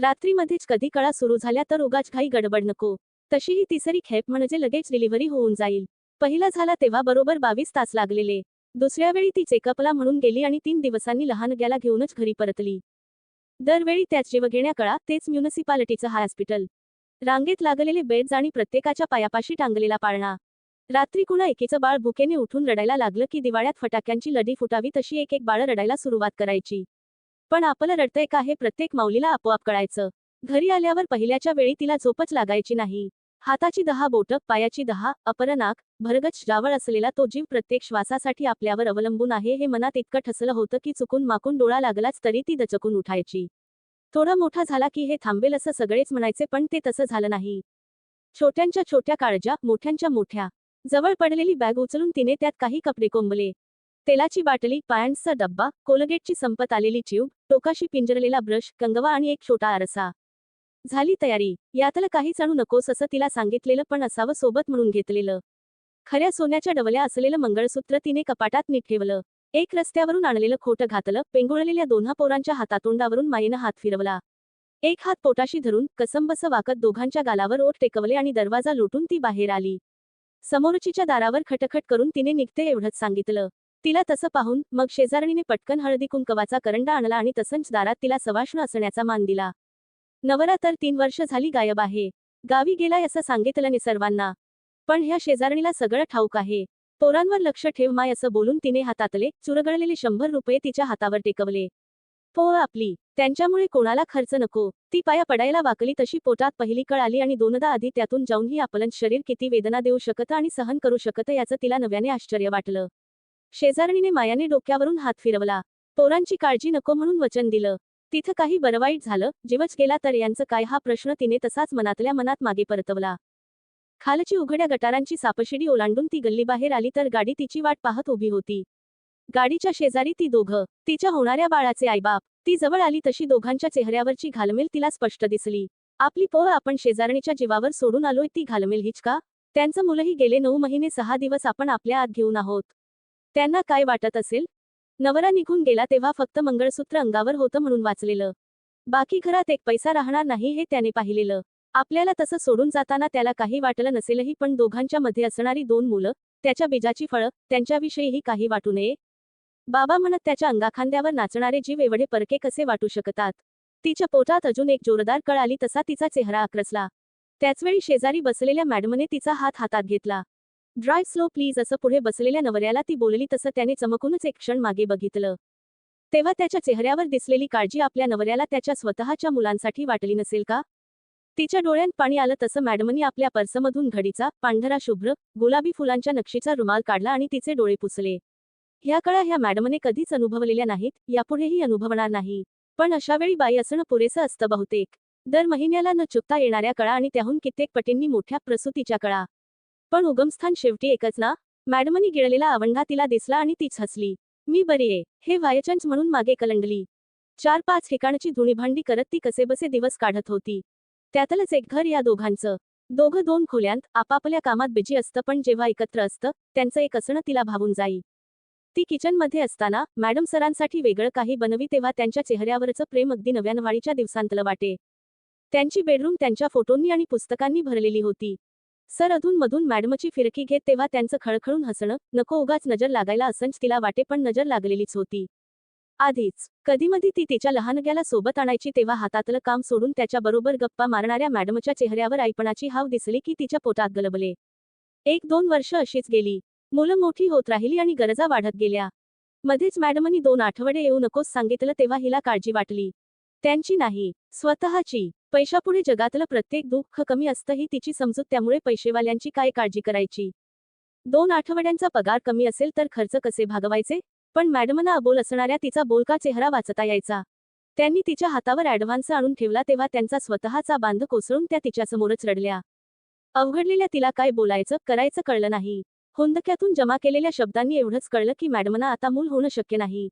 रात्रीमध्येच कधी कळा सुरू झाल्या तर उगाच घाई गडबड नको. तशी ही तिसरी खेप म्हणजे लगेच डिलिव्हरी होऊन जाईल. पहिला झाला तेव्हा बरोबर बावीस तास लागलेले. दुसऱ्या वेळी ती चेकअपला म्हणून गेली आणि तीन दिवसांनी लहानग्याला घेऊनच घरी परतली. दरवेळी त्याच जीव घेण्या कळा तेच म्युनिसिपालिटीचं हॉस्पिटल. रांगेत लागलेले बेड्स आणि प्रत्येकाच्या पायापाशी टांगलेला पाळणा. रात्री कुणा एकीचं बाळ भुकेने उठून रडायला लागलं की दिवाळ्यात फटाक्यांची लढी फुटावी तशी एक एक बाळ रडायला सुरुवात करायची. पण आपलं रडतंय का हे प्रत्येक माऊलीला आपोआप कळायचं. घरी आल्यावर पहिल्याच्या वेळी तिला झोपच लागायची नाही. हाताची दहा बोटं पायाची दहा अपर नाक भरगच जावळ असलेला तो जीव प्रत्येक श्वासासाठी आपल्यावर अवलंबून आहे हे मनात इतकं ठसलं होतं की चुकून माकून डोळा लागलाच तरी ती दचकून उठायची. थोडा मोठा झाला की हे थांबेल असं सगळेच म्हणायचे पण ते तसं झालं नाही. छोट्यांच्या छोट्या काळजा मोठ्यांच्या मोठ्या. जवळ पडलेली बॅग उचलून तिने त्यात काही कपडे कोंबले. तेलाची बाटली पॅन्टचा डब्बा कोलगेटची संपत आलेली ट्यूब टोकाशी पिंजरलेला ब्रश कंगवा आणि एक छोटा आरसा. झाली तयारी. यातलं काहीच आणू नकोस असं तिला सांगितलेलं पण असावं सोबत म्हणून घेतलेलं. खऱ्या सोन्याच्या डवल्या असलेलं मंगळसूत्र तिने कपाटात नीट ठेवलं. एक रस्त्यावरून आणलेलं खोटं घातलं पेंगुळलेल्या दोन्हा पोरांच्या हातातोंडावरून मायेनं हात फिरवला. एक हात पोटाशी धरून कसंबस वाकत दोघांच्या गालावर ओठ टेकवले आणि दरवाजा लोटून ती बाहेर आली. समोरचीच्या दारावर खटखट करून तिने निघते एवढंच सांगितलं. तिला तसं पाहून मग शेजारणीने पटकन हळदी कुंकवाचा करंडा आणला आणि तसंच दारात तिला सवाष्ण असण्याचा मान दिला. नवरा तर तीन वर्ष झाली गायब आहे. गावी गेलाय असं सांगितलं सर्वांना. पण ह्या शेजारणीला सगळं ठाऊक आहे. पोरांवर लक्ष ठेव माय असं बोलून तिने हातातले चुरगळलेले शंभर रुपये तिच्या हातावर टेकवले. पोळ आपली त्यांच्यामुळे कोणाला खर्च नको. ती पाया पडायला वाकली तशी पोटात पहिली कळ आली आणि दोनदा आधी त्यातून जाऊनही आपलं शरीर किती वेदना देऊ शकतं आणि सहन करू शकतं याचं तिला नव्याने आश्चर्य वाटलं. शेजारणीने मायाने डोक्यावरून हात फिरवला. पोरांची काळजी नको म्हणून वचन दिलं. तिथं काही बरवाईट झालं. जीवच गेला तर यांचं काय? हा प्रश्न तिने तसाच मनातल्या मनात मागे परतवला. खालची उघड्या गटारांची सापशिडी ओलांडून ती गल्लीबाहेर आली तर गाडी तिची वाट पाहत उभी होती. गाडीच्या शेजारी ती दोघं तिच्या होणाऱ्या बाळाचे आईबाप. ती जवळ आली तशी दोघांच्या चेहऱ्यावरची घालमेल तिला स्पष्ट दिसली. आपली पोळ आपण शेजारणीच्या जीवावर सोडून आलोय ती घालमेल हिचका त्यांचं मुलंही गेले नऊ महिने सहा दिवस आपण आपल्या आत घेऊन आहोत. त्यांना काय वाटत असेल? नवरा निघून गेला तेव्हा फक्त मंगळसूत्र अंगावर होतं म्हणून वाचलेलं. बाकी घरात एक पैसा राहणार नाही हे त्याने पाहिलेलं. आपल्याला तसं सोडून जाताना त्याला काही वाटलं नसेलही पण दोघांच्या मध्ये असणारी दोन मुलं त्याच्या बीजाची फळं त्यांच्याविषयीही काही वाटू नये. बाबा म्हणत त्याच्या अंगाखांद्यावर नाचणारे जीव एवढे परके कसे वाटू शकतात? तिच्या पोटात अजून एक जोरदार कळ आली तसा तिचा चेहरा आक्रसला. त्याचवेळी शेजारी बसलेल्या मॅडमने तिचा हात हातात घेतला. ड्राईव्ह स्लो प्लीज असं पुढे बसलेल्या नवऱ्याला ती बोलली तसं त्याने चमकूनच एक क्षण मागे बघितलं. तेव्हा त्याच्या चेहऱ्यावर दिसलेली काळजी आपल्या नवऱ्याला त्याच्या स्वतःच्या मुलांसाठी वाटली नसेल का? तिच्या डोळ्यात पाणी आलं तसं मॅडमनी आपल्या पर्समधून घडीचा पांढरा शुभ्र गुलाबी फुलांच्या नक्षीचा रुमाल काढला आणि तिचे डोळे पुसले. ह्या कळा ह्या मॅडमने कधीच अनुभवलेल्या नाहीत यापुढेही अनुभवणार नाही. पण अशावेळी बाई असणं पुरेसं असतं बहुतेक. दर महिन्याला न चुकता येणाऱ्या कळा आणि त्याहून कित्येक पटींनी मोठ्या प्रसूतीच्या कळा. पण उगमस्थान शेवटी एकच ना? मॅडमनी गिळलेला आवंढा तिला दिसला आणि तीच हसली. मी बरी आहे हे वायचंच म्हणून मागे कलंडली. चार पाच ठिकाणची धुणीभांडी करत ती कसेबसे दिवस काढत होती. त्यातलंच एक घर या दोघांचं. दोघं दोन खोल्यांत आपापल्या कामात बिजी असतं पण जेव्हा एकत्र असतं त्यांचं एक असणं तिला भावून जाई. ती किचनमध्ये असताना मॅडम सरांसाठी वेगळं काही बनवी तेव्हा त्यांच्या चेहऱ्यावरचं प्रेम अगदी नव्यानवाळीच्या दिवसांतलं वाटे. त्यांची बेडरूम त्यांच्या फोटोंनी आणि पुस्तकांनी भरलेली होती. सर अधूनमधून मॅडमची फिरकी घेत तेव्हा त्यांचं खळखळून हसणं नको उगाच नजर लागायला असंच तिला वाटे पण नजर लागलेलीच होती. आधीच. कधीमधी ती तिच्या लहानग्याला सोबत आणायची तेव्हा हातातलं काम सोडून त्याच्याबरोबर गप्पा मारणाऱ्या मॅडमच्या चेहऱ्यावर आईपणाची हाव दिसली की तिच्या पोटात गलबले. एक दोन वर्ष अशीच गेली. मुलं मोठी होत राहिली आणि गरजा वाढत गेल्या. मध्येच मॅडमनी दोन आठवडे येऊ नकोस सांगितलं तेव्हा हिला काळजी वाटली. त्यांची नाही स्वतःची. पैशापुढे जगातलं प्रत्येक दुःख कमी असतं ही तिची समजूत त्यामुळे पैसेवाल्यांची काय काळजी करायची? दोन आठवड्यांचा पगार कमी असेल तर खर्च कसे भागवायचे? पण मॅडमना अबोल असणाऱ्या तिचा बोलका चेहरा वाचता यायचा. त्यांनी तिच्या हातावर ऍडव्हान्स आणून ठेवला तेव्हा त्यांचा स्वतःचा बांध कोसळून त्या तिच्यासमोरच रडल्या. अवघडलेल्या तिला काय बोलायचं करायचं कळलं नाही. हुंदक्यातून जमा केलेल्या शब्दांनी एवढंच कळलं की मॅडमना आता मूल होणं शक्य नाही.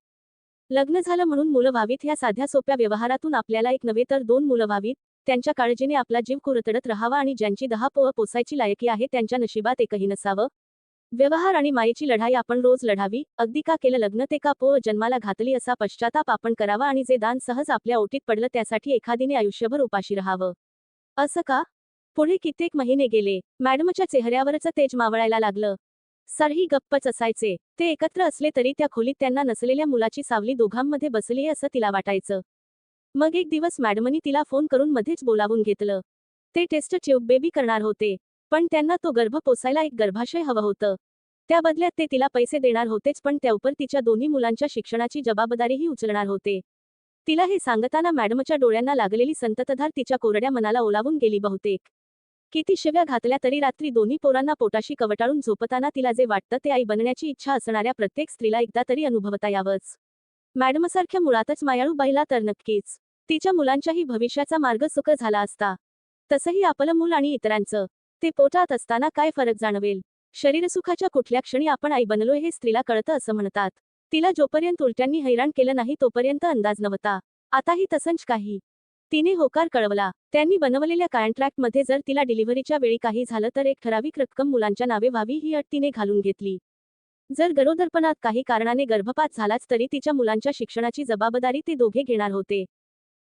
लग्न झालं म्हणून मुलं व्हावीत ह्या साध्या सोप्या व्यवहारातून आपल्याला एक नव्हे तर दोन मुलं व्हावीत. त्यांच्या काळजीने आपला जीव कुरतडत राहावा आणि ज्यांची दहा पोह पोसायची लायकी आहे त्यांच्या नशिबात एकही नसावं. व्यवहार आणि मायेची लढाई आपण रोज लढावी. अगदी का केलं लग्न ते का पोळ जन्माला घातली असा पश्चाताप आपण करावा आणि जे दान सहज आपल्या ओटीत पडलं त्यासाठी एखादीने आयुष्यभर उपाशी राहावं. असं का? पुढे कित्येक महिने गेले. मॅडमच्या चेहऱ्यावरच तेज मावळायला लागलं. सरही गप्पच असायचे. ते एकत्र असले तरी त्या खोलीत त्यांना नसलेल्या मुलाची सावली दोघांमध्ये बसली असं तिला वाटायचं. मग एक दिवस मॅडमनी तिला फोन करून मध्येच बोलावून घेतलं. ते टेस्ट ट्यूब बेबी करणार होते पण त्यांना तो गर्भ पोसायला एक गर्भाशय हवं होतं. त्या बदल्यात ते तिला पैसे देणार होतेच पण त्यावर तिच्या दोन्ही मुलांच्या शिक्षणाची जबाबदारीही उचलणार होते. तिला हे सांगताना मॅडमच्या डोळ्यांना लागलेली संततधार तिच्या कोरड्या मनाला ओलावून गेली बहुतेक. किती शिव्या घातल्या तरी रात्री दोन्ही पोरांना पोटाशी कवटाळून झोपताना तिला जे वाटतं ते आई बनण्याची इच्छा असणाऱ्या प्रत्येक स्त्रीला एकदा तरी अनुभवता यावंच. मॅडमसारख्या मुळातच मायाळू बाईला तर नक्कीच. तिच्या मुलांच्याही भविष्याचा मार्ग सुख झाला असता. तसंही आपलं मूल आणि इतरांचं. ते पोटात असताना काय फरक जाणवेल? शरीरसुखाच्या कुठल्या क्षणी आपण आई बनलोय हे स्त्रीला कळतं असं म्हणतात. तिला जोपर्यंत उलट्यांनी हैराण केलं नाही तोपर्यंत अंदाज नव्हता. आताही तसंच काही. तिने होकार कळवला. त्यांनी बनवलेल्या कॉन्ट्रॅक्टमध्ये जर तिला डिलिव्हरीच्या वेळी काही झालं तर एक ठराविक रक्कम मुलांच्या नावे व्हावी ही अट तिने घालून घेतली. जर गरोदरपणात काही कारणाने गर्भपात झालाच तरी तिच्या मुलांच्या शिक्षणाची जबाबदारी ते दोघे घेणार होते.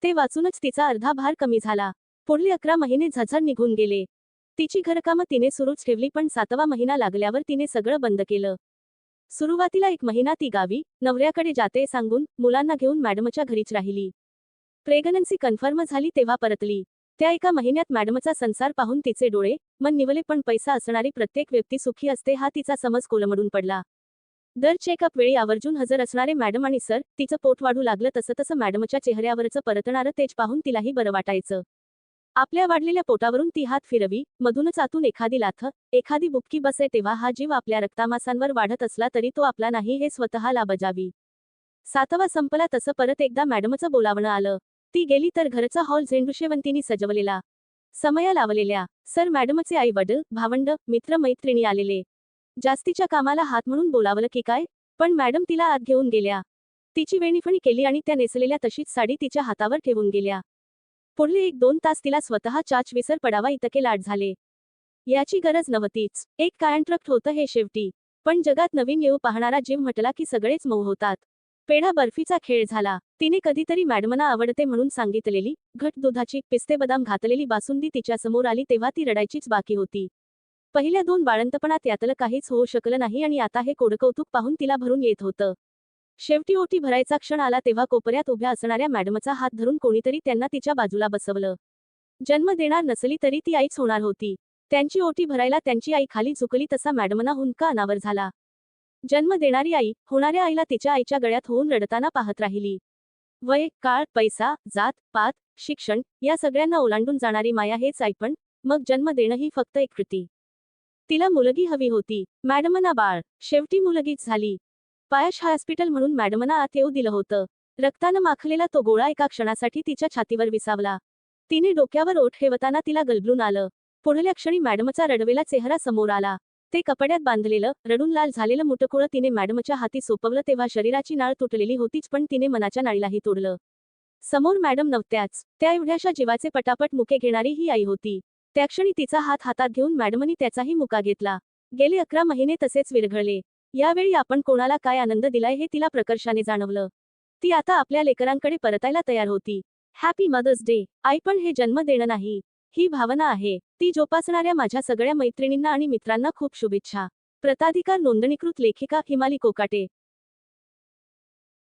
ते वाचूनच तिचा अर्धा भार कमी झाला. पुढले अकरा महिने झझर निघून गेले. तिची घरकामं तिने सुरूच ठेवली पण सातवा महिना लागल्यावर तिने सगळं बंद केलं. सुरुवातीला एक महिना ती गावी नवऱ्याकडे जाते सांगून मुलांना घेऊन मॅडमच्या घरीच राहिली. प्रेग्नन्सी कन्फर्म झाली तेव्हा परतली. त्या एका महिन्यात मॅडमचा संसार पाहून तिचे डोळे मन निवले पण पैसा असणारी प्रत्येक व्यक्ती सुखी असते हा तिचा समज कोलमडून पडला. दर चेकअप वेळी आवर्जून हजर असणारे मॅडम आणि सर तिचं पोट वाढू लागलं तसं तसं मॅडमच्या चेहऱ्यावरचं परतणारं तेज पाहून तिलाही बरं वाटायचं. आपल्या वाढलेल्या पोटावरून ती हात फिरवी मधूनच आतून एखादी लाथ एखादी बुबकी बसे तेव्हा हा जीव आपल्या रक्तामासांवर वाढत असला तरी तो आपला नाही हे स्वतःला बजावी. सातवा संपला तसं परत एकदा मॅडमचं बोलावणं आलं. ती गेली तर घरचा हॉल झेंडूशेवंतीनी सजवलेला. समया लावलेल्या. सर मॅडमचे आई वडील भावंड मित्र मैत्रिणी आलेले. जास्तीच्या कामाला हात म्हणून बोलावलं की काय पण मॅडम तिला आत घेऊन गेल्या. तिची वेणीफणी केली आणि त्या नेसलेल्या तशीच साडी तिच्या हातावर ठेवून गेल्या. पुढले एक दोन तास तिला स्वतः चाच विसर पडावा इतके लाट झाले. याची गरज नव्हतीच. एक कायंट्रक्ट होतं हे शेवटी. पण जगात नवीन येऊ पाहणारा जीव म्हटला की सगळेच मऊ होतात. पेढा बर्फीचा खेळ झाला. तिने कधीतरी मॅडमना आवडते म्हणून सांगितलेली घट दुधाची पिस्ते बदाम घातलेली बासुंदी तिच्या समोर आली तेव्हा ती रडायचीच बाकी होती. पहिल्या दोन बाळंतपणात यातलं काहीच होऊ शकलं नाही आणि आता हे कोडकौतुक पाहून तिला भरून येत होतं. शेवटी ओटी भरायचा क्षण आला तेव्हा कोपऱ्यात उभ्या असणाऱ्या मॅडमचा हात धरून कोणीतरी त्यांना तिच्या बाजूला बसवलं. जन्म देणार नसली तरी ती आईच होणार होती. त्यांची ओटी भरायला त्यांची आई खाली झुकली तसा मॅडमना हुंका अनावर झाला. जन्म देणारी आई होणाऱ्या आईला तिच्या आईच्या गळ्यात होऊन रडताना पाहत राहिली. वय काळ पैसा जात पात शिक्षण या सगळ्यांना ओलांडून जाणारी माया हेच ऐपण मग जन्म देणं ही फक्त एक कृती. तिला मुलगी हवी होती. मॅडमना बाळ. शेवटी मुलगीच झाली. पायश हॉस्पिटल म्हणून मॅडमना आत येऊ दिलं होतं. रक्तानं माखलेला तो गोळा एका क्षणासाठी तिच्या छातीवर विसावला. तिने डोक्यावर ओठ ठेवताना तिला गलबलून आलं. पुढल्या क्षणी मॅडमचा रडवेला चेहरा समोर आला. ते कपड्यात बांधलेलं रडून लाल झालेलं मुटकुळं तिने मॅडमच्या हाती सोपवलं तेव्हा शरीराची नाळ तुटलेली होतीच पण तिने मनाच्या नाळीलाही तोडलं. समोर मॅडम नव्हत्याच. त्या एवढ्याशा जीवाचे पटापट मुके घेणारी ही आई होती. त्या क्षणी तिचा हात हातात घेऊन मॅडमनी त्याचाही मुका घेतला. गेले अकरा महिने तसेच विरघळले. यावेळी आपण कोणाला काय आनंद दिलाय हे तिला प्रकर्षाने जाणवलं. ती आता आपल्या लेकरांकडे परतायला तयार होती. Happy mother's day. आई पण हे जन्म देणं नाही. ही भावना आहे. ती जोपासणाऱ्या माझ्या सगळ्या मैत्रिणींना आणि मित्रांना खूप शुभेच्छा. प्रताधिकार नोंदणीकृत लेखिका हिमाली कोकाटे.